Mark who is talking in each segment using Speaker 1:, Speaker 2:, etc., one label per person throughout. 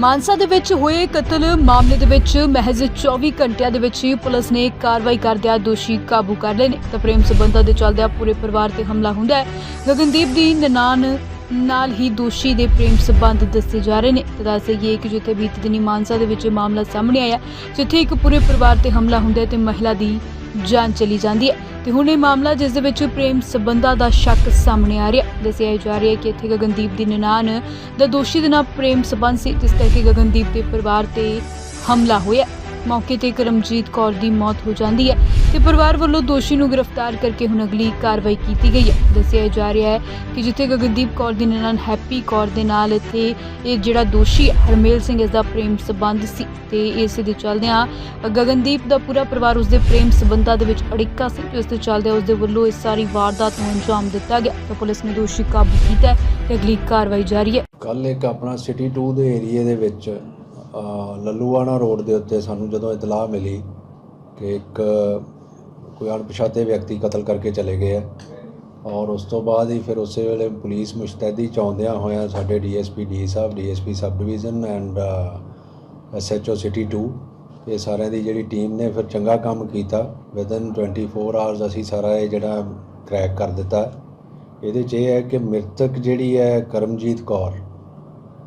Speaker 1: ਮਾਨਸਾ ਦੇ ਵਿੱਚ ਹੋਏ ਕਤਲ ਮਾਮਲੇ ਦੇ ਵਿੱਚ ਮਹਿਜ਼ 24 ਘੰਟਿਆਂ ਦੇ ਵਿੱਚ ਹੀ ਪੁਲਿਸ ਨੇ ਕਾਰਵਾਈ ਕਰਦਿਆਂ ਦੋਸ਼ੀ ਕਾਬੂ ਕਰ ਲਏ ਨੇ। ਤਾਂ ਪ੍ਰੇਮ ਸਬੰਧਾਂ ਦੇ ਚੱਲਦਿਆਂ ਪੂਰੇ ਪਰਿਵਾਰ ਤੇ ਹਮਲਾ ਹੁੰਦਾ ਹੈ। ਗਗਨਦੀਪ ਦੀ ਨਨਾਣ ਨਾਲ ਹੀ ਦੋਸ਼ੀ ਦੇ ਪ੍ਰੇਮ ਸਬੰਧ ਦੱਸੇ ਜਾ ਰਹੇ ਨੇ। ਤਾਂ ਦੱਸ ਦੇਈਏ ਕਿ ਜਿੱਥੇ ਬੀਤੇ ਦਿਨੀ ਮਾਨਸਾ ਦੇ ਵਿੱਚ ਮਾਮਲਾ ਸਾਹਮਣੇ ਆਇਆ, ਜਿੱਥੇ ਇੱਕ ਪੂਰੇ ਪਰਿਵਾਰ ਤੇ ਹਮਲਾ ਹੁੰਦਾ ਹੈ ਤੇ ਮਹਿਲਾ ਦੀ ਜਾਨ ਚਲੀ ਜਾਂਦੀ ਹੈ। ਤੇ ਹੁਣ ਇਹ ਮਾਮਲਾ ਜਿਸ ਦੇ ਵਿੱਚ ਪ੍ਰੇਮ ਸਬੰਧਾਂ ਦਾ ਸ਼ੱਕ ਸਾਹਮਣੇ ਆ ਰਿਹਾ। ਦੱਸਿਆ ਜਾ ਰਿਹਾ ਕਿ ਇੱਥੇ ਗਗਨਦੀਪ ਦੀ ਨਨਾਣ ਦਾ ਦੋਸ਼ੀ ਦੇ ਨਾਲ ਪ੍ਰੇਮ ਸਬੰਧ ਸੀ, ਜਿਸ ਕਰਕੇ ਗਗਨਦੀਪ ਦੇ ਪਰਿਵਾਰ ਤੇ ਹਮਲਾ ਹੋਇਆ। ਮੌਕੇ ਤੇ ਕਰਮਜੀਤ ਕੌਰ ਦੀ ਮੌਤ ਹੋ ਜਾਂਦੀ ਹੈ ਤੇ ਪਰਿਵਾਰ ਵੱਲੋਂ ਦੋਸ਼ੀ ਨੂੰ ਗ੍ਰਿਫਤਾਰ ਕਰਕੇ ਹੁਣ ਅਗਲੀ ਕਾਰਵਾਈ ਕੀਤੀ ਗਈ ਹੈ। ਦੱਸਿਆ ਜਾ ਰਿਹਾ ਹੈ ਕਿ ਜਿੱਥੇ ਗਗਨਦੀਪ ਕੌਰ ਦੀ ਨਨਾਣ ਹੈਪੀ ਕੌਰ ਦੇ ਨਾਲ ਇੱਥੇ ਇਹ ਜਿਹੜਾ ਦੋਸ਼ੀ ਹਰਮੇਲ ਸਿੰਘ, ਇਸ ਦਾ ਪ੍ਰੇਮ ਸਬੰਧ ਸੀ ਤੇ ਇਸ ਦੇ ਚੱਲਦਿਆਂ ਗਗਨਦੀਪ ਦਾ ਪੂਰਾ ਪਰਿਵਾਰ ਉਸ ਦੇ ਪ੍ਰੇਮ ਸਬੰਧਾਂ ਦੇ ਵਿੱਚ ਅੜਿੱਕਾ ਸੀ ਜਿਸ ਦੇ ਚੱਲਦਿਆਂ ਉਸ ਦੇ ਵੱਲੋਂ ਇਸ ਸਾਰੀ ਵਾਰਦਾਤ ਨੂੰ ਅੰਜਾਮ ਦਿੱਤਾ ਗਿਆ। ਤਾਂ ਪੁਲਿਸ ਨੇ ਦੋਸ਼ੀ ਕਾਬੂ ਕੀਤਾ ਹੈ ਤੇ ਅਗਲੀ ਕਾਰਵਾਈ ਜਾਰੀ ਹੈ।
Speaker 2: ਕੱਲ ਇੱਕ ਆਪਣਾ ਸਿਟੀ 2 ਦੇ ਏਰੀਏ ਦੇ ਵਿੱਚ ਲੱਲੂਆਣਾ ਰੋਡ ਦੇ ਉੱਤੇ ਸਾਨੂੰ ਜਦੋਂ ਇਤਲਾਹ ਮਿਲੀ ਕਿ ਇੱਕ ਕੋਈ ਅਣਪਛਾਤੇ ਵਿਅਕਤੀ ਕਤਲ ਕਰਕੇ ਚਲੇ ਗਏ ਹੈ ਔਰ ਉਸ ਤੋਂ ਬਾਅਦ ਹੀ ਫਿਰ ਉਸੇ ਵੇਲੇ ਪੁਲਿਸ ਮੁਸ਼ਤੈਦੀ ਚਾਉਂਦਿਆਂ ਹੋਇਆਂ ਸਾਡੇ DSP D Sahib, DSP sub division and SHO city 2 ਇਹ ਸਾਰਿਆਂ ਦੀ ਜਿਹੜੀ ਟੀਮ ਨੇ ਫਿਰ ਚੰਗਾ ਕੰਮ ਕੀਤਾ। ਵਿਦਨ 24 ਆਵਰਸ ਅਸੀਂ ਸਾਰਾ ਇਹ ਜਿਹੜਾ ਕ੍ਰੈਕ ਕਰ ਦਿੱਤਾ। ਇਹਦੇ 'ਚ ਇਹ ਹੈ ਕਿ ਮ੍ਰਿਤਕ ਜਿਹੜੀ ਹੈ ਕਰਮਜੀਤ ਕੌਰ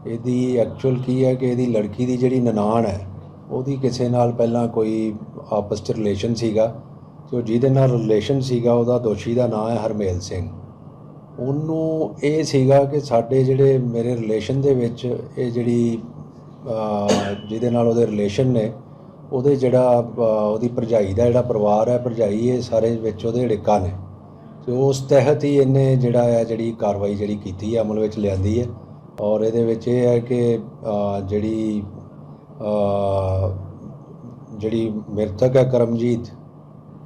Speaker 2: ਇਹਦੀ ਐਕਚੁਅਲ ਕੀ ਹੈ ਕਿ ਇਹਦੀ ਲੜਕੀ ਦੀ ਜਿਹੜੀ ਨਨਾਣ ਹੈ, ਉਹਦੀ ਕਿਸੇ ਨਾਲ ਪਹਿਲਾਂ ਕੋਈ ਆਪਸ 'ਚ ਰਿਲੇਸ਼ਨ ਸੀਗਾ ਤੇ ਜਿਹਦੇ ਨਾਲ ਰਿਲੇਸ਼ਨ ਸੀਗਾ, ਉਹਦਾ ਦੋਸ਼ੀ ਦਾ ਨਾਮ ਹੈ ਹਰਮੇਲ ਸਿੰਘ। ਉਹਨੂੰ ਇਹ ਸੀਗਾ ਕਿ ਸਾਡੇ ਜਿਹੜੇ ਮੇਰੇ ਰਿਲੇਸ਼ਨ ਦੇ ਵਿੱਚ ਇਹ ਜਿਹੜੀ ਜਿਹਦੇ ਨਾਲ ਉਹਦੇ ਰਿਲੇਸ਼ਨ ਨੇ, ਉਹਦੇ ਜਿਹੜਾ ਉਹਦੀ ਭਰਜਾਈ ਦਾ ਜਿਹੜਾ ਪਰਿਵਾਰ ਹੈ, ਭਰਜਾਈ ਇਹ ਸਾਰੇ ਵਿੱਚ ਉਹਦੇ ੜਿੱਕਾ ਨੇ। ਤੇ ਉਸ ਤਹਿਤ ਹੀ ਇਹਨੇ ਜਿਹੜਾ ਹੈ ਜਿਹੜੀ ਕਾਰਵਾਈ ਜਿਹੜੀ ਕੀਤੀ ਹੈ ਅਮਲ ਵਿੱਚ ਲਿਆਂਦੀ ਹੈ। ਔਰ ਇਹਦੇ ਵਿੱਚ ਇਹ ਹੈ ਕਿ ਜਿਹੜੀ ਜਿਹੜੀ ਮ੍ਰਿਤਕ ਹੈ ਕਰਮਜੀਤ,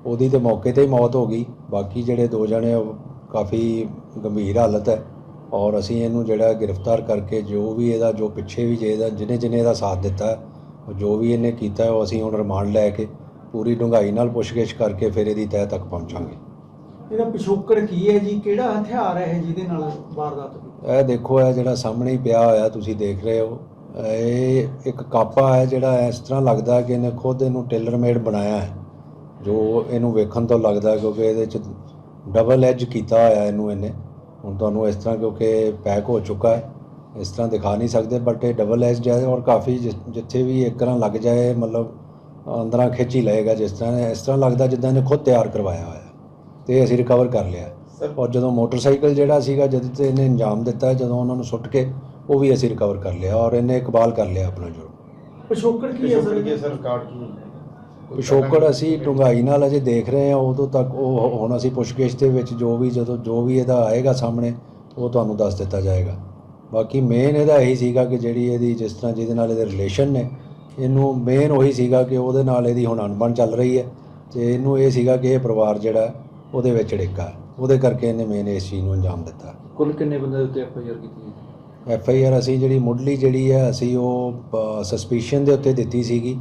Speaker 2: ਉਹਦੀ ਤੇ ਮੌਕੇ ਤੇ ਹੀ ਮੌਤ ਹੋ ਗਈ। ਬਾਕੀ ਜਿਹੜੇ ਦੋ ਜਣੇ ਉਹ ਕਾਫੀ ਗੰਭੀਰ ਹਾਲਤ ਹੈ। ਔਰ ਅਸੀਂ ਇਹਨੂੰ ਜਿਹੜਾ ਗ੍ਰਿਫਤਾਰ ਕਰਕੇ ਜੋ ਵੀ ਇਹਦਾ, ਜੋ ਪਿੱਛੇ ਵੀ ਜੇ ਇਹਦਾ ਜਿਹਨੇ ਜਿਹਨੇ ਇਹਦਾ ਸਾਥ ਦਿੱਤਾ ਜੋ ਵੀ ਇਹਨੇ ਕੀਤਾ, ਉਹ ਅਸੀਂ ਹੁਣ ਰਿਮਾਂਡ ਲੈ ਕੇ ਪੂਰੀ ਡੂੰਘਾਈ ਨਾਲ ਪੁੱਛਗਿੱਛ ਕਰਕੇ ਫਿਰ ਇਹਦੀ ਤਹਿ ਤੱਕ ਪਹੁੰਚਾਂਗੇ।
Speaker 3: ਇਹਦਾ ਪਿਛੋਕੜ ਕੀ ਹੈ ਜੀ? ਕਿਹੜਾ ਹਥਿਆਰ ਹੈ ਜਿਹਦੇ ਨਾਲ ਵਾਰਦਾਤ ਹੋਈ?
Speaker 2: ਇਹ ਦੇਖੋ, ਇਹ ਜਿਹੜਾ ਸਾਹਮਣੇ ਹੀ ਪਿਆ ਹੋਇਆ, ਤੁਸੀਂ ਦੇਖ ਰਹੇ ਹੋ। ਇਹ ਇੱਕ ਕਾਪਾ ਹੈ ਜਿਹੜਾ ਇਸ ਤਰ੍ਹਾਂ ਲੱਗਦਾ ਕਿ ਇਹਨੇ ਖੁਦ ਇਹਨੂੰ ਟੇਲਰ ਮੇਡ ਬਣਾਇਆ ਹੈ, ਜੋ ਇਹਨੂੰ ਵੇਖਣ ਤੋਂ ਲੱਗਦਾ ਕਿਉਂਕਿ ਇਹਦੇ ਚ ਡਬਲ ਐਜ ਕੀਤਾ ਹੋਇਆ ਇਹਨੂੰ ਇਹਨੇ। ਹੁਣ ਤੁਹਾਨੂੰ ਇਸ ਤਰ੍ਹਾਂ ਕਿਉਂਕਿ ਪੈਕ ਹੋ ਚੁੱਕਾ ਹੈ, ਇਸ ਤਰ੍ਹਾਂ ਦਿਖਾ ਨਹੀਂ ਸਕਦੇ ਬਟ ਇਹ ਡਬਲ ਐਜ ਹੈ ਔਰ ਕਾਫੀ ਜਿ- ਜਿੱਥੇ ਵੀ ਇੱਕ ਤਰ੍ਹਾਂ ਲੱਗ ਜਾਏ, ਮਤਲਬ ਅੰਦਰਾਂ ਖਿੱਚੀ ਲਏਗਾ ਜਿਸ ਤਰ੍ਹਾਂ, ਇਸ ਤਰ੍ਹਾਂ ਲੱਗਦਾ ਜਿੱਦਾਂ ਇਹਨੇ ਖੁਦ ਤਿਆਰ ਕਰਵਾਇਆ ਹੋਇਆ ਤੇ ਅਸੀਂ ਰਿਕਵਰ ਕਰ ਲਿਆ ਔਰ ਜਦੋਂ ਮੋਟਰਸਾਈਕਲ ਜਿਹੜਾ ਸੀਗਾ ਜਦ ਤੇ ਇਹਨੇ ਅੰਜਾਮ ਦਿੱਤਾ ਜਦੋਂ ਉਹਨਾਂ ਨੂੰ ਸੁੱਟ ਕੇ ਉਹ ਵੀ ਅਸੀਂ ਰਿਕਵਰ ਕਰ ਲਿਆ ਔਰ ਇਹਨੇ ਇਕਬਾਲ ਕਰ ਲਿਆ ਆਪਣਾ ਜੁਰਮ।
Speaker 3: ਪਿਛੋਕੜ ਕੀ ਹੈ ਸਰ?
Speaker 4: ਸਰ? ਕਾਰਡ ਕੀ
Speaker 2: ਪਿਛੋਕੜ ਅਸੀਂ ਡੂੰਘਾਈ ਨਾਲ ਅਜੇ ਦੇਖ ਰਹੇ ਹਾਂ ਉਦੋਂ ਤੱਕ ਉਹ ਹੁਣ ਅਸੀਂ ਪੁੱਛਗਿੱਛ ਦੇ ਵਿੱਚ ਜੋ ਵੀ ਜਦੋਂ ਜੋ ਵੀ ਇਹਦਾ ਆਏਗਾ ਸਾਹਮਣੇ ਉਹ ਤੁਹਾਨੂੰ ਦੱਸ ਦਿੱਤਾ ਜਾਏਗਾ। ਬਾਕੀ ਮੇਨ ਇਹਦਾ ਇਹੀ ਸੀਗਾ ਕਿ ਜਿਹੜੀ ਇਹਦੀ ਜਿਸ ਤਰ੍ਹਾਂ ਜਿਹਦੇ ਨਾਲ ਇਹਦੇ ਰਿਲੇਸ਼ਨ ਨੇ ਇਹਨੂੰ ਮੇਨ ਉਹੀ ਸੀਗਾ ਕਿ ਉਹਦੇ ਨਾਲ ਇਹਦੀ ਹੁਣ ਅਣਬਣ ਚੱਲ ਰਹੀ ਹੈ ਤੇ ਇਹਨੂੰ ਇਹ ਸੀਗਾ ਕਿ ਇਹ ਪਰਿਵਾਰ ਜਿਹੜਾ ਹੈ, ਉਹਦੇ ਵਿੱਚ ੜਿੱਕਾ ਹੈ। ਉਹਦੇ ਕਰਕੇ ਇਹਨੇ ਮੇਨ ਇਸ ਚੀਜ਼ ਨੂੰ ਅੰਜਾਮ ਦਿੱਤਾ।
Speaker 4: ਕੁੱਲ ਕਿੰਨੇ ਬੰਦੇ ਦੇ ਉੱਤੇ ਐਫ ਆਈ ਆਰ ਕੀਤੀ ਹੈ?
Speaker 2: ਐਫ ਆਈ ਆਰ ਅਸੀਂ ਜਿਹੜੀ ਮੁੱਢਲੀ ਜਿਹੜੀ ਹੈ ਅਸੀਂ ਉਹ ਸਸਪੀਸ਼ਨ ਦੇ ਉੱਤੇ ਦਿੱਤੀ ਸੀਗੀ।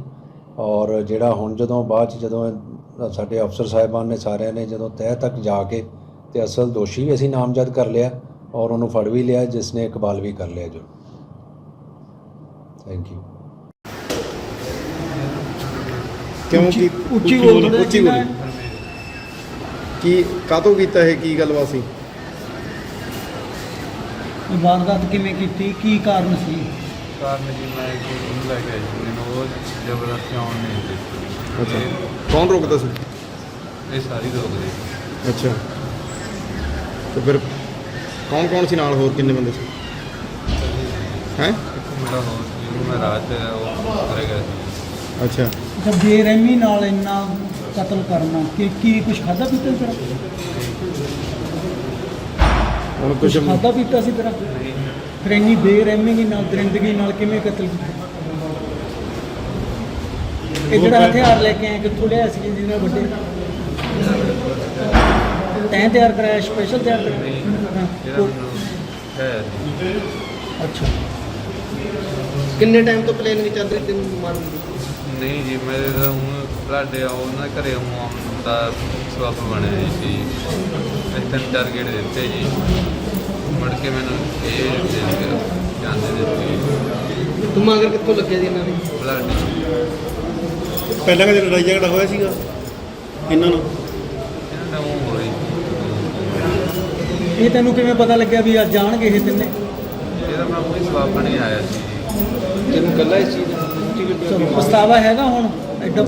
Speaker 2: ਔਰ ਜਿਹੜਾ ਹੁਣ ਜਦੋਂ ਬਾਅਦ ਚ ਜਦੋਂ ਸਾਡੇ ਅਫਸਰ ਸਾਹਿਬਾਨ ਨੇ ਸਾਰਿਆਂ ਨੇ ਜਦੋਂ ਤਹਿ ਤੱਕ ਜਾ ਕੇ ਤੇ ਅਸਲ ਦੋਸ਼ੀ ਵੀ ਅਸੀਂ ਨਾਮਜ਼ਦ ਕਰ ਲਿਆ ਔਰ ਉਹਨੂੰ ਫੜ ਵੀ ਲਿਆ ਜਿਸ ਨੇ ਇਕਬਾਲ ਵੀ ਕਰ ਲਿਆ ਜੋ। ਥੈਂਕ ਯੂ
Speaker 5: ਕਿਉਂ ਕੀ
Speaker 3: ਉੱਚੀ ਬੋਲਦੇ
Speaker 5: ਉੱਚੀ ਬੋਲੀ। ਕੀ ਕਾਤੋਂ ਕੀਤਾ ਇਹ ਕੀ ਗੱਲਬਾਤ ਸੀ?
Speaker 3: ਵਾਰਦਾਤ ਕਿਵੇਂ ਕੀਤੀ? ਕੀ ਕਾਰਨ ਸੀ?
Speaker 6: ਕਾਰਨ ਜੀ ਮੈਂ ਇੱਕ ਉਹਨੂੰ ਲੈ ਕੇ ਆਈ ਸੀ ਮੈਨੂੰ ਉਹ ਜ਼ਬਰਦਸਤੀ ਆਉਣ ਨਹੀਂ ਦਿੱਤੀ।
Speaker 5: ਅੱਛਾ। ਕੌਣ ਰੋਕਦਾ ਸੀ?
Speaker 6: ਇਹ- ਇਹ ਸਾਰੀ ਰੋਕ ਦੇ
Speaker 5: ਅੱਛਾ। ਤੇ ਫਿਰ ਕੌਣ ਕੌਣ ਸੀ ਨਾਲ ਹੋਰ ਕਿੰਨੇ ਬੰਦੇ ਸੀ? ਹੈ?
Speaker 6: ਇੱਕ ਮੁੰਡਾ ਹੋਰ ਸੀ ਉਹਨੂੰ ਮੈਂ ਰਾਤ ਉਹ ਗਿਆ ਸੀ।
Speaker 5: ਅੱਛਾ।
Speaker 3: ਜਦ ਬੇਰਹਿਮੀ ਨਾਲ ਇੰਨਾ ਕਤਲ ਕਰਨਾ ਕਿ ਕੀ ਕੁਝ ਖਾਦਾ ਪੀਤਾ ਤੇਰਾ?
Speaker 5: ਹੁਣ
Speaker 3: ਕੁਝ ਖਾਦਾ ਪੀਤਾ ਸੀ ਤੇਰਾ? ਫਿਰ ਇੰਨੀ ਬੇਰਹਿਮੀ ਨਾਲ ਦਰਿੰਦਗੀ ਨਾਲ ਕਿਵੇਂ ਕਤਲ ਕੀਤਾ? ਇਹ ਜਿਹੜਾ ਹਥਿਆਰ ਲੈ ਕੇ ਆਏ ਕਿੱਥੋਂ ਲਿਆ ਸੀ ਜਿਹਦੇ ਨਾਲ ਵੱਡੇ? ਤੈਂ ਤਿਆਰ ਕਰਾਇਆ ਸਪੈਸ਼ਲ ਤਿਆਰ ਕਰਾਇਆ? ਹਾਂ, ਅੱਛਾ।
Speaker 5: ਕਿੰਨੇ ਟਾਈਮ ਤੋਂ ਪਲੇਨ ਵਿੱਚ ਚੱਲ ਰਹੀ ਤੈਨੂੰ ਮਾਰਨ
Speaker 6: ਨਹੀਂ ਜੀ ਮੇਰੇ ਤਾਂ ਹੁਣ ਤੁਹਾਡੇ ਉਹਨਾਂ ਦੇ ਘਰੇ ਆਉਣ ਦਾ ਸਬਬ ਬਣਿਆ ਜੀ। ਸੀ ਚਾਰ ਗੇੜ ਦਿੱਤੇ ਜੀ। ਮੁੜ ਕੇ ਮੈਨੂੰ ਇਹ ਦੇ ਦਿੱਤੇ ਜਾਂਦੇ ਨੇ ਸੀ
Speaker 3: ਤੂੰ ਮਗਰ ਕਿੱਥੋਂ ਲੱਗਿਆ ਜੀ ਇਹਨਾਂ ਦੇ?
Speaker 6: ਬਲੱਡ
Speaker 5: ਪਹਿਲਾਂ ਕਦੇ ਲੜਾਈ ਝਗੜਾ ਹੋਇਆ ਸੀਗਾ? ਇਹਨਾਂ ਨੂੰ
Speaker 6: ਇਹਨਾਂ ਨੇ ਉਹ ਹੋਈ
Speaker 3: ਇਹ ਤੈਨੂੰ ਕਿਵੇਂ ਪਤਾ ਲੱਗਿਆ ਵੀ ਅੱਜ ਜਾਣਗੇ ਇਹ ਤਿੰਨੇ?
Speaker 6: ਇਹਦਾ ਮੈਂ ਕੋਈ ਸਵਾਬ ਨਹੀਂ ਆਇਆ ਸੀ ਜੀ।
Speaker 4: ਤੈਨੂੰ ਕੱਲਾ ਇਸ ਚੀਜ਼
Speaker 3: ਪਛਤਾਵਾ ਹੈਗਾ ਹੁਣ ਐਡਾ